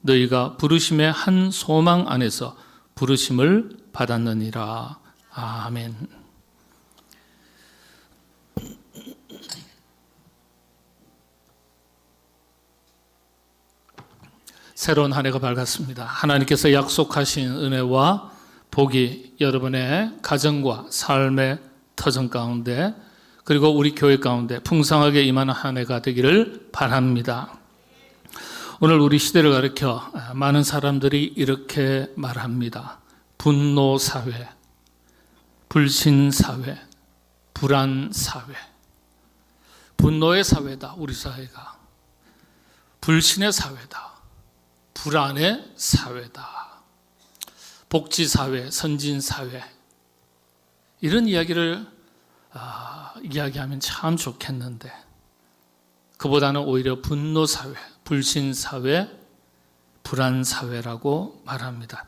너희가 부르심의 한 소망 안에서 부르심을 받았느니라. 아멘. 새로운 한 해가 밝았습니다. 하나님께서 약속하신 은혜와 복이 여러분의 가정과 삶의 터전 가운데 그리고 우리 교회 가운데 풍성하게 임하는 한 해가 되기를 바랍니다. 오늘 우리 시대를 가리켜 많은 사람들이 이렇게 말합니다. 분노 사회, 불신 사회, 불안 사회. 분노의 사회다, 우리 사회가. 불신의 사회다. 불안의 사회다. 복지 사회, 선진 사회. 이런 이야기를 아, 이야기하면 참 좋겠는데 그보다는 오히려 분노 사회, 불신 사회, 불안 사회라고 말합니다.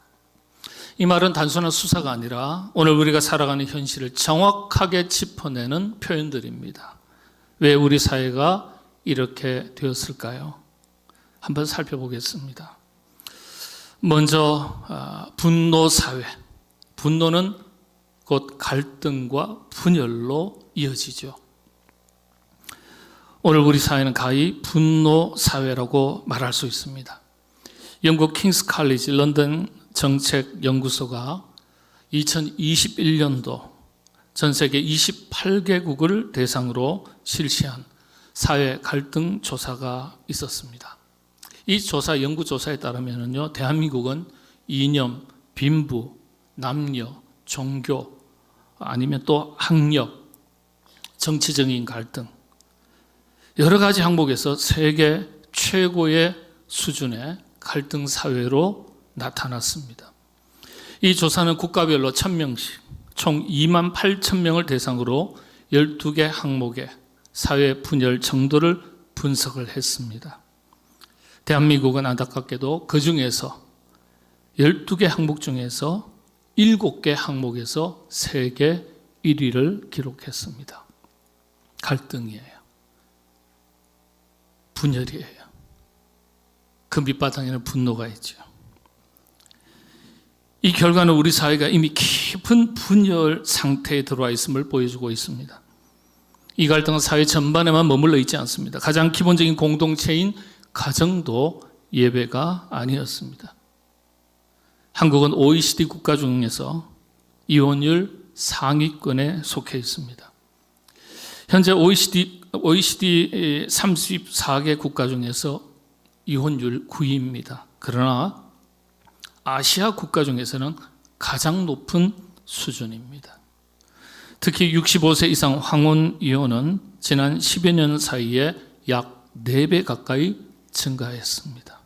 이 말은 단순한 수사가 아니라 오늘 우리가 살아가는 현실을 정확하게 짚어내는 표현들입니다. 왜 우리 사회가 이렇게 되었을까요? 한번 살펴보겠습니다. 먼저 아, 분노 사회. 분노는 곧 갈등과 분열로 이어지죠. 오늘 우리 사회는 가히 분노 사회라고 말할 수 있습니다. 영국 킹스 칼리지 런던 정책 연구소가 2021년도 전 세계 28개국을 대상으로 실시한 사회 갈등 조사가 있었습니다. 이 조사 연구 조사에 따르면요, 대한민국은 이념, 빈부, 남녀, 종교 아니면 또 학력, 정치적인 갈등 여러 가지 항목에서 세계 최고의 수준의 갈등 사회로 나타났습니다. 이 조사는 국가별로 1000명씩 총 2만 8천 명을 대상으로 12개 항목의 사회 분열 정도를 분석을 했습니다. 대한민국은 안타깝게도 그 중에서 12개 항목 중에서 7개 항목에서 세계 1위를 기록했습니다. 갈등이에요. 분열이에요. 그 밑바탕에는 분노가 있죠. 이 결과는 우리 사회가 이미 깊은 분열 상태에 들어와 있음을 보여주고 있습니다. 이 갈등은 사회 전반에만 머물러 있지 않습니다. 가장 기본적인 공동체인 가정도 예배가 아니었습니다. 한국은 OECD 국가 중에서 이혼율 상위권에 속해 있습니다. 현재 OECD, OECD 34개 국가 중에서 이혼율 9위입니다. 그러나 아시아 국가 중에서는 가장 높은 수준입니다. 특히 65세 이상 황혼 이혼은 지난 10여 년 사이에 약 4배 가까이 증가했습니다.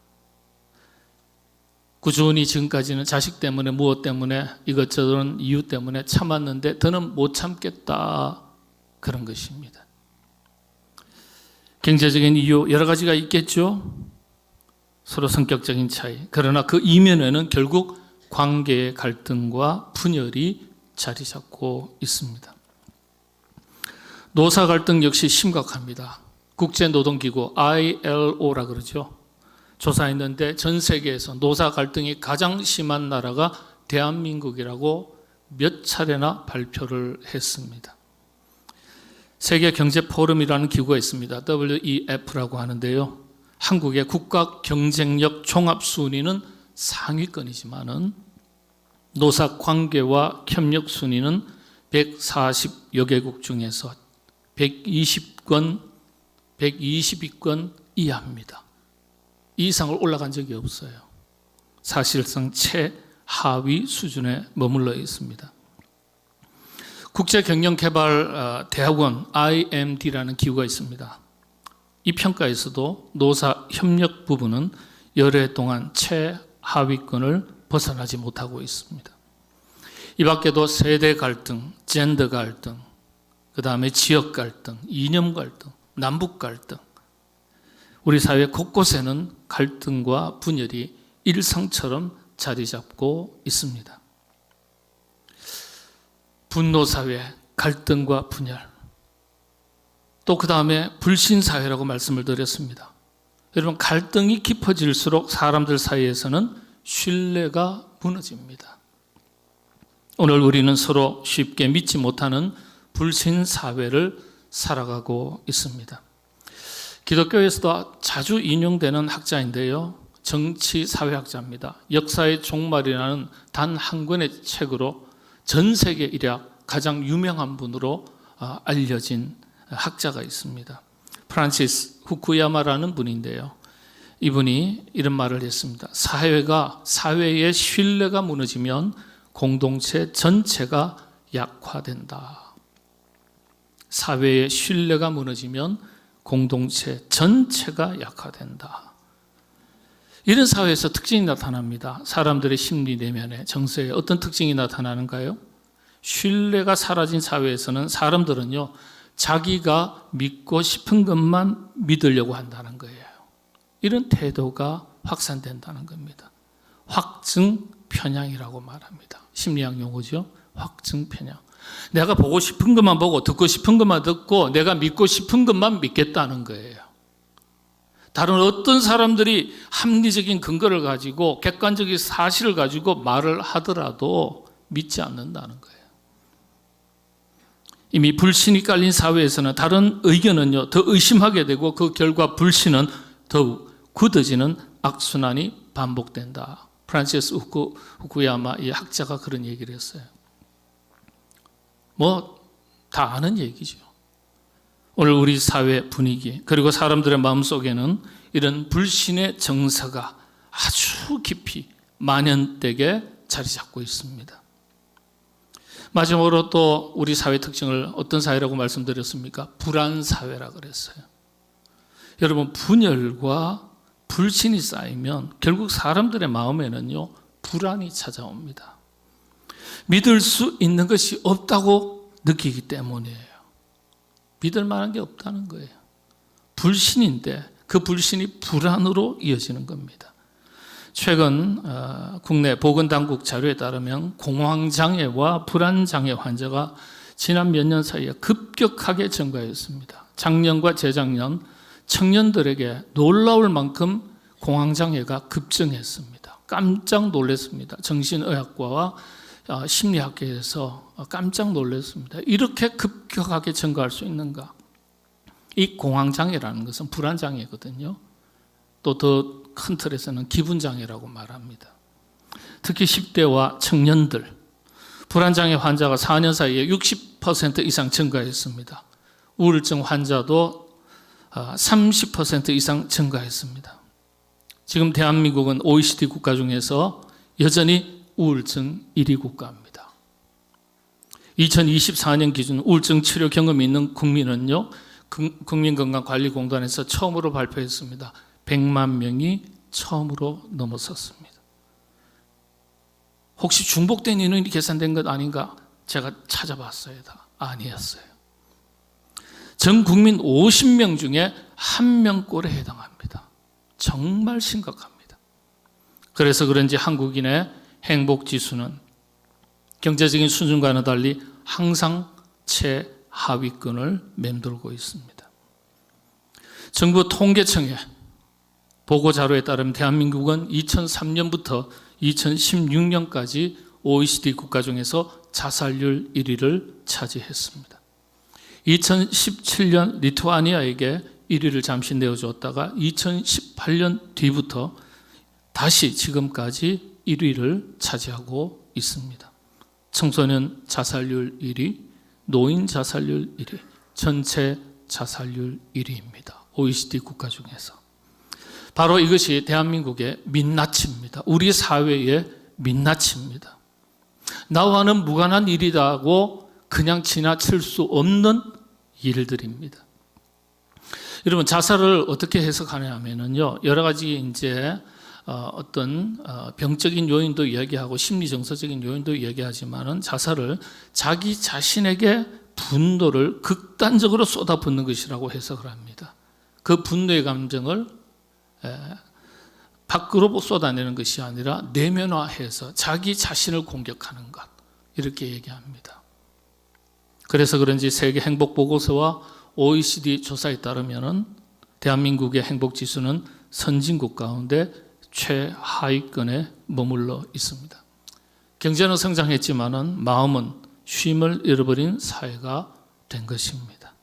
꾸준히 지금까지는 자식 때문에 무엇 때문에 이것저것 이유 때문에 참았는데 더는 못 참겠다 그런 것입니다. 경제적인 이유 여러 가지가 있겠죠. 서로 성격적인 차이. 그러나 그 이면에는 결국 관계의 갈등과 분열이 자리 잡고 있습니다. 노사 갈등 역시 심각합니다. 국제노동기구 ILO라 그러죠. 조사했는데 전 세계에서 노사 갈등이 가장 심한 나라가 대한민국이라고 몇 차례나 발표를 했습니다. 세계 경제 포럼이라는 기구가 있습니다. WEF라고 하는데요. 한국의 국가 경쟁력 종합 순위는 상위권이지만은 노사 관계와 협력 순위는 140여 개국 중에서 120권 120위권 이하입니다. 이 이상을 올라간 적이 없어요. 사실상 최하위 수준에 머물러 있습니다. 국제경영개발대학원 IMD라는 기구가 있습니다. 이 평가에서도 노사 협력 부분은 해 동안 최하위권을 벗어나지 못하고 있습니다. 이 밖에도 세대 갈등, 젠더 갈등, 그 다음에 지역 갈등, 이념 갈등, 남북 갈등, 우리 사회 곳곳에는 갈등과 분열이 일상처럼 자리 잡고 있습니다. 분노 사회, 갈등과 분열. 또 그 다음에 불신 사회라고 말씀을 드렸습니다. 여러분 갈등이 깊어질수록 사람들 사이에서는 신뢰가 무너집니다. 오늘 우리는 서로 쉽게 믿지 못하는 불신 사회를 살아가고 있습니다. 기독교에서도 자주 인용되는 학자인데요. 정치 사회학자입니다. 역사의 종말이라는 단 한 권의 책으로 전 세계 일약 가장 유명한 분으로 아, 알려진 학자가 있습니다. 프란시스 후쿠야마라는 분인데요. 이분이 이런 말을 했습니다. 사회가 사회의 신뢰가 무너지면 공동체 전체가 약화된다. 사회의 신뢰가 무너지면 공동체 전체가 약화된다. 이런 사회에서 특징이 나타납니다. 사람들의 심리 내면에 정서에 어떤 특징이 나타나는가요? 신뢰가 사라진 사회에서는 사람들은요, 자기가 믿고 싶은 것만 믿으려고 한다는 거예요. 이런 태도가 확산된다는 겁니다. 확증 편향이라고 말합니다. 심리학 용어죠. 확증 편향. 내가 보고 싶은 것만 보고 듣고 싶은 것만 듣고 내가 믿고 싶은 것만 믿겠다는 거예요. 다른 어떤 사람들이 합리적인 근거를 가지고 객관적인 사실을 가지고 말을 하더라도 믿지 않는다는 거예요. 이미 불신이 깔린 사회에서는 다른 의견은요, 더 의심하게 되고 그 결과 불신은 더욱 굳어지는 악순환이 반복된다. 프란시스 후쿠, 후쿠야마 이 학자가 그런 얘기를 했어요. 뭐, 다 아는 얘기죠. 오늘 우리 사회 분위기, 그리고 사람들의 마음 속에는 이런 불신의 정서가 아주 깊이 만연되게 자리 잡고 있습니다. 마지막으로 또 우리 사회 특징을 어떤 사회라고 말씀드렸습니까? 불안 사회라 그랬어요. 여러분 분열과 불신이 쌓이면 결국 사람들의 마음에는요 불안이 찾아옵니다. 믿을 수 있는 것이 없다고 느끼기 때문이에요. 믿을 만한 게 없다는 거예요. 불신인데 그 불신이 불안으로 이어지는 겁니다. 최근 어, 국내 보건당국 자료에 따르면 공황장애와 불안장애 환자가 지난 몇 년 사이에 급격하게 증가했습니다. 작년과 재작년 청년들에게 놀라울 만큼 공황장애가 급증했습니다. 깜짝 놀랐습니다. 정신의학과와 어, 심리학계에서 깜짝 놀랐습니다. 이렇게 급격하게 증가할 수 있는가? 이 공황장애라는 것은 불안장애거든요. 또 더 큰 틀에서는 기분장애라고 말합니다. 특히 10대와 청년들, 불안장애 환자가 4년 사이에 60% 이상 증가했습니다. 우울증 환자도 30% 이상 증가했습니다. 지금 대한민국은 OECD 국가 중에서 여전히 우울증 1위 국가입니다. 2024년 기준 우울증 치료 경험이 있는 국민은요, 국민건강관리공단에서 처음으로 발표했습니다. 100만 명이 처음으로 넘어섰습니다. 혹시 중복된 인원이 계산된 것 아닌가? 제가 찾아봤어요. 다 아니었어요. 전 국민 50명 중에 한 명꼴에 해당합니다. 정말 심각합니다. 그래서 그런지 한국인의 행복 지수는 경제적인 수준과는 달리 항상 최하위권을 맴돌고 있습니다. 정부 통계청의 보고 자료에 따르면 대한민국은 2003년부터 2016년까지 OECD 국가 중에서 자살률 1위를 차지했습니다. 2017년 리투아니아에게 1위를 잠시 내어주었다가 2018년 뒤부터 다시 지금까지 1위를 차지하고 있습니다. 청소년 자살률 1위, 노인 자살률 1위, 전체 자살률 1위입니다. OECD 국가 중에서. 바로 이것이 대한민국의 민낯입니다. 우리 사회의 민낯입니다. 나와는 무관한 일이라고 그냥 지나칠 수 없는 일들입니다. 여러분 자살을 어떻게 해석하냐 하면요 여러 가지 이제 어, 어떤 어, 병적인 요인도 이야기하고 심리 정서적인 요인도 이야기하지만은 자살을 자기 자신에게 분노를 극단적으로 쏟아붓는 것이라고 해석을 합니다. 그 분노의 감정을 에, 밖으로 쏟아내는 것이 아니라 내면화해서 자기 자신을 공격하는 것 이렇게 얘기합니다. 그래서 그런지 세계 행복 보고서와 OECD 조사에 따르면은 대한민국의 행복 지수는 선진국 가운데 최하위권에 머물러 있습니다. 경제는 성장했지만은 마음은 쉼을 잃어버린 사회가 된 것입니다.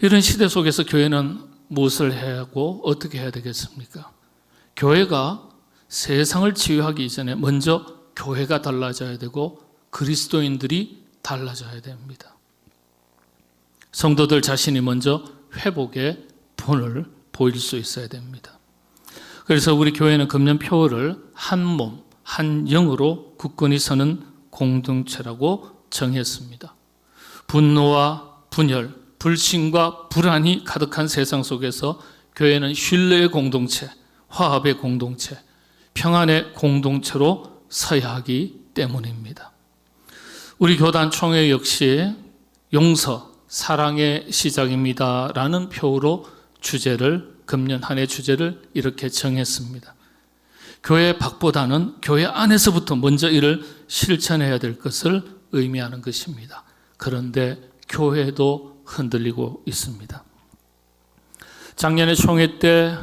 이런 시대 속에서 교회는 무엇을 해야 하고 어떻게 해야 되겠습니까? 교회가 세상을 치유하기 이전에 먼저 교회가 달라져야 되고 그리스도인들이 달라져야 됩니다. 성도들 자신이 먼저 회복의 본을 보일 수 있어야 됩니다. 그래서 우리 교회는 금년 표어를 한 몸, 한 영으로 굳건히 서는 공동체라고 정했습니다. 분노와 분열, 불신과 불안이 가득한 세상 속에서 교회는 신뢰의 공동체, 화합의 공동체, 평안의 공동체로 서야 하기 때문입니다. 우리 교단 총회 역시 용서, 사랑의 시작입니다라는 표로 주제를 금년 한 해 주제를 이렇게 정했습니다. 교회 밖보다는 교회 안에서부터 먼저 이를 실천해야 될 것을 의미하는 것입니다. 그런데 교회도 흔들리고 있습니다. 작년에 총회 때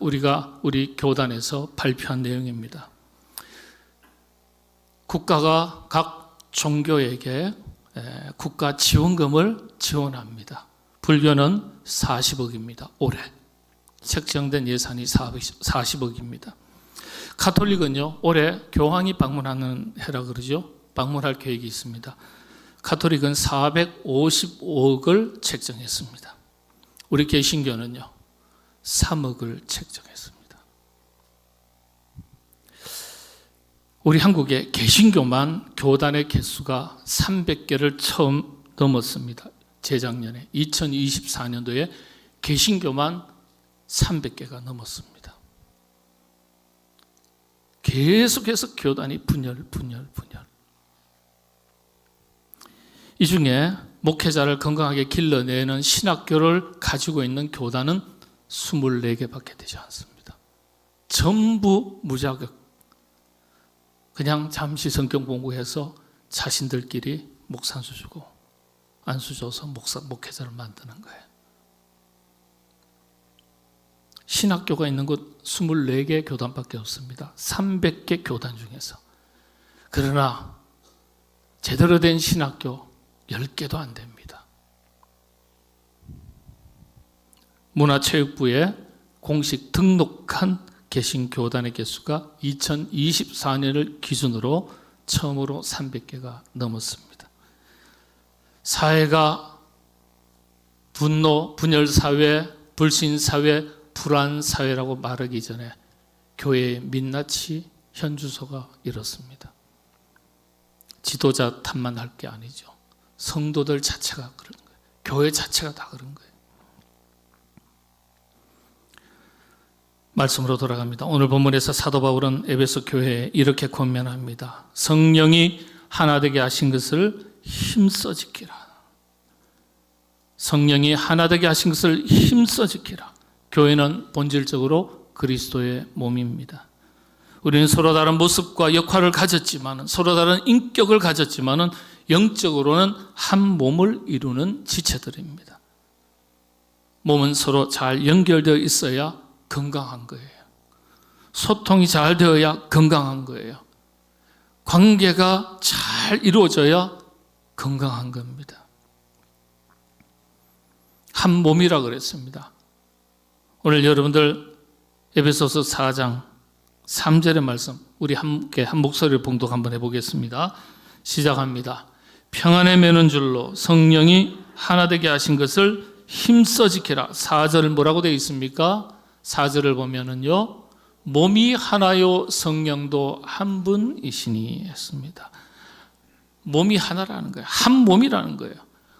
우리가 우리 교단에서 발표한 내용입니다. 국가가 각 종교에게 국가 지원금을 지원합니다. 불교는 40억입니다. 올해 책정된 예산이 40억입니다. 카톨릭은요 올해 교황이 방문하는 해라 그러죠. 방문할 계획이 있습니다. 카톨릭은 455억을 책정했습니다. 우리 개신교는요 3억을 책정했습니다. 우리 한국의 개신교만 교단의 개수가 300개를 처음 넘었습니다. 재작년에 2024년도에 개신교만 300개가 넘었습니다. 계속해서 교단이 분열, 분열, 분열. 이 중에 목회자를 건강하게 길러내는 신학교를 가지고 있는 교단은 24개밖에 되지 않습니다. 전부 무자격. 그냥 잠시 성경 공부해서 자신들끼리 목산수 주고 안수 줘서 목사, 목회자를 만드는 거예요. 신학교가 있는 곳 24개 교단밖에 없습니다. 300개 교단 중에서. 그러나 제대로 된 신학교 10개도 안 됩니다. 문화체육부에 공식 등록한 개신 교단의 개수가 2024년을 기준으로 처음으로 300개가 넘었습니다. 사회가 분노, 분열 사회, 불신 사회, 불안 사회라고 말하기 전에 교회의 민낯이 현주소가 이렇습니다. 지도자 탓만 할 게 아니죠. 성도들 자체가 그런 거예요. 교회 자체가 다 그런 거예요. 말씀으로 돌아갑니다. 오늘 본문에서 사도 바울은 에베소 교회에 이렇게 권면합니다. 성령이 하나 되게 하신 것을 힘써 지키라. 성령이 하나 되게 하신 것을 힘써 지키라. 교회는 본질적으로 그리스도의 몸입니다. 우리는 서로 다른 모습과 역할을 가졌지만 서로 다른 인격을 가졌지만은 영적으로는 한 몸을 이루는 지체들입니다. 몸은 서로 잘 연결되어 있어야 건강한 거예요. 소통이 잘 되어야 건강한 거예요. 관계가 잘 이루어져야 건강한 겁니다. 한 몸이라 그랬습니다. 오늘 여러분들 에베소서 4장 3절의 말씀 우리 함께 한 목소리를 봉독 한번 해보겠습니다. 시작합니다. 평안에 매는 줄로 성령이 하나 되게 하신 것을 힘써 지켜라. 4절 뭐라고 되어 있습니까? 4절을 보면은요. 몸이 하나요 성령도 한 분이시니 했습니다. 몸이 하나라는 거예요. 한 몸이라는 거예요.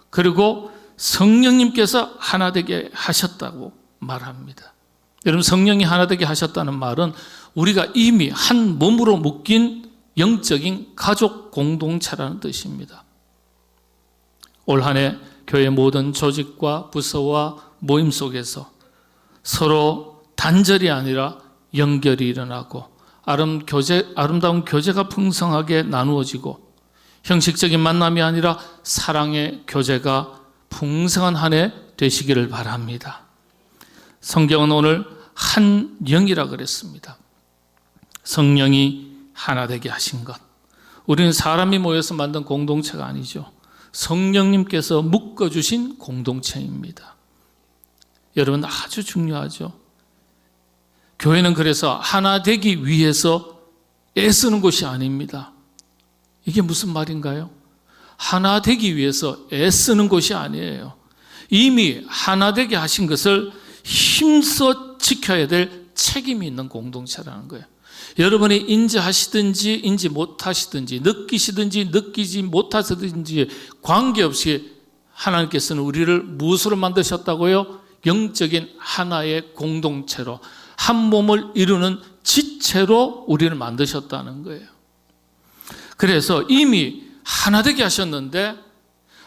그리고 성령님께서 하나 되게 하셨다고 말합니다. 여러분 성령이 하나 되게 하셨다는 말은 우리가 이미 한 몸으로 묶인 영적인 가족 공동체라는 뜻입니다. 올 한 해 교회 모든 조직과 부서와 모임 속에서 서로 단절이 아니라 연결이 일어나고 아름 교제, 아름다운 교제가 풍성하게 나누어지고 형식적인 만남이 아니라 사랑의 교제가 풍성한 한 해 되시기를 바랍니다. 성경은 오늘 한 영이라 그랬습니다. 성령이 하나 되게 하신 것. 우리는 사람이 모여서 만든 공동체가 아니죠. 성령님께서 묶어주신 공동체입니다. 여러분 아주 중요하죠. 교회는 그래서 하나 되기 위해서 애쓰는 것이 아닙니다. 이게 무슨 말인가요? 하나 되기 위해서 애쓰는 것이 아니에요. 이미 하나 되게 하신 것을 힘써 지켜야 될 책임이 있는 공동체라는 거예요. 여러분이 인지하시든지 인지 못하시든지 느끼시든지 느끼지 못하시든지 관계없이 하나님께서는 우리를 무엇으로 만드셨다고요? 영적인 하나의 공동체로 한 몸을 이루는 지체로 우리를 만드셨다는 거예요. 그래서 이미 하나 되게 하셨는데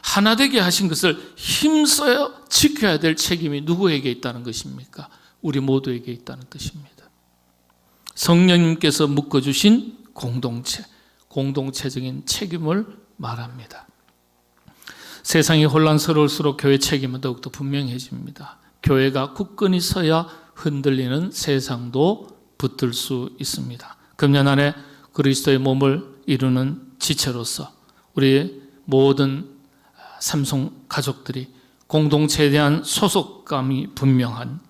하나 되게 하신 것을 힘써 지켜야 될 책임이 누구에게 있다는 것입니까? 우리 모두에게 있다는 뜻입니다. 성령님께서 묶어주신 공동체, 공동체적인 책임을 말합니다. 세상이 혼란스러울수록 교회 책임은 더욱더 분명해집니다. 교회가 굳건히 서야 흔들리는 세상도 붙들 수 있습니다. 금년 안에 그리스도의 몸을 이루는 지체로서 우리 모든 삼성 가족들이 공동체에 대한 소속감이 분명한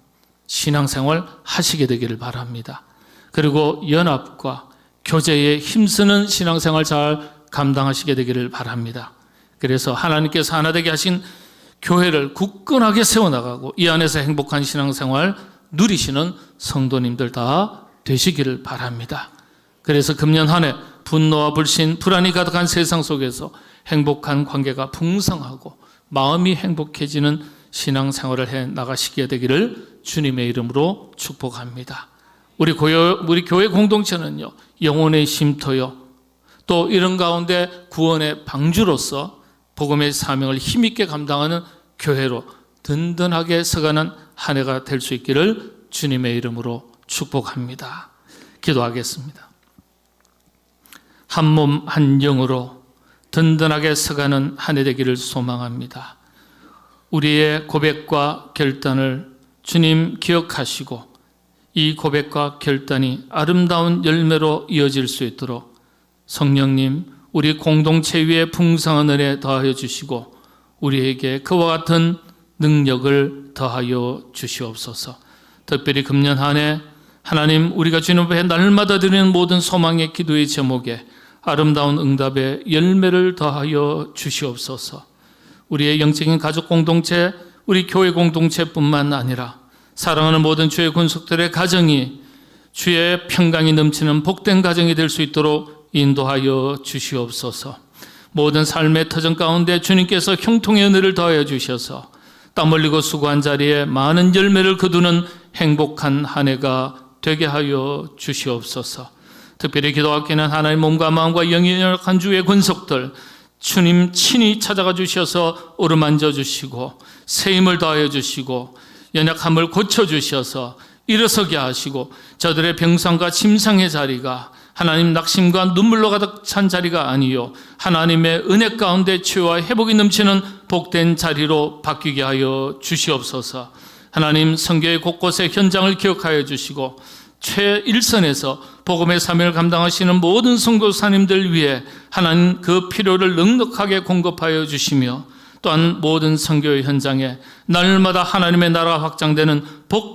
신앙생활 하시게 되기를 바랍니다. 그리고 연합과 교제에 힘쓰는 신앙생활 잘 감당하시게 되기를 바랍니다. 그래서 하나님께서 하나 되게 하신 교회를 굳건하게 세워나가고 이 안에서 행복한 신앙생활 누리시는 성도님들 다 되시기를 바랍니다. 그래서 금년 한 해 분노와 불신, 불안이 가득한 세상 속에서 행복한 관계가 풍성하고 마음이 행복해지는 신앙생활을 해 나가시게 되기를 주님의 이름으로 축복합니다. 우리 고요, 우리 교회 공동체는요, 영혼의 쉼터요, 또 이런 가운데 구원의 방주로서 복음의 사명을 힘있게 감당하는 교회로 든든하게 서가는 한 해가 될 수 있기를 주님의 이름으로 축복합니다. 기도하겠습니다. 한 몸 한 영으로 든든하게 서가는 한 해 되기를 소망합니다. 우리의 고백과 결단을 주님 기억하시고 이 고백과 결단이 아름다운 열매로 이어질 수 있도록 성령님 우리 공동체 위에 풍성한 은혜 더하여 주시고 우리에게 그와 같은 능력을 더하여 주시옵소서. 특별히 금년 한 해 하나님 우리가 주님 앞에 날마다 드리는 모든 소망의 기도의 제목에 아름다운 응답의 열매를 더하여 주시옵소서. 우리의 영적인 가족 공동체, 우리 교회 공동체뿐만 아니라 사랑하는 모든 주의 군속들의 가정이 주의 평강이 넘치는 복된 가정이 될 수 있도록 인도하여 주시옵소서. 모든 삶의 터전 가운데 주님께서 형통의 은혜를 더하여 주셔서 땀 흘리고 수고한 자리에 많은 열매를 거두는 행복한 한 해가 되게 하여 주시옵소서. 특별히 기도하기는 하나님 몸과 마음과 영이 연약한 주의 권속들 주님 친히 찾아가 주셔서 어루만져 주시고 새 힘을 더하여 주시고 연약함을 고쳐 주셔서 일어서게 하시고 저들의 병상과 침상의 자리가 하나님 낙심과 눈물로 가득 찬 자리가 아니요 하나님의 은혜 가운데 치유와 회복이 넘치는 복된 자리로 바뀌게 하여 주시옵소서. 하나님 성교의 곳곳의 현장을 기억하여 주시고 최일선에서 복음의 사명을 감당하시는 모든 선교사님들 위해 하나님 그 필요를 넉넉하게 공급하여 주시며 또한 모든 선교의 현장에 날마다 하나님의 나라가 확장되는 복